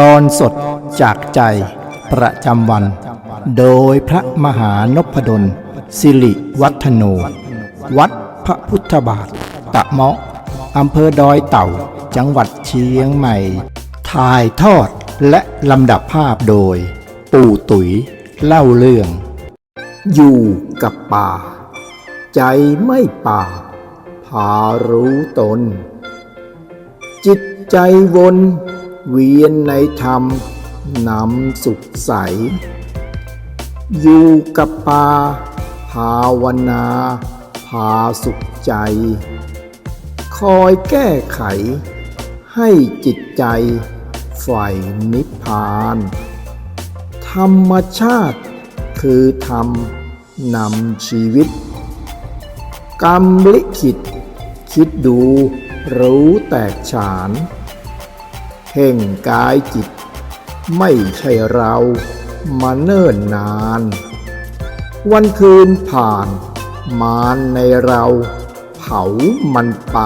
ตอนสดจากใจประจำวัน โดยพระมหานพดล สิริวัฒโน วัดพระพุทธบาท ตะเมาะอำเภอดอยเต่า จังหวัดเชียงใหม่ ถ่ายทอดและลำดับภาพโดย ปู่ตุ๋ยเล่าเรื่อง อยู่กับป่า ใจไม่ป่า พารู้ตน จิตใจวน เวียนในธรรมนำสุขใส อยู่กับปาภาวนาพาสุขใจ คอยแก้ไข ให้จิตใจใฝ่นิพพาน ธรรมชาติคือธรรมนำชีวิต กรรมลิขิต คิดดูรู้แตกฉาน พ่งกายจิต ไม่ใช่เรามาเนิ่นนาน วันคืนผ่าน มานในเราเผามันไป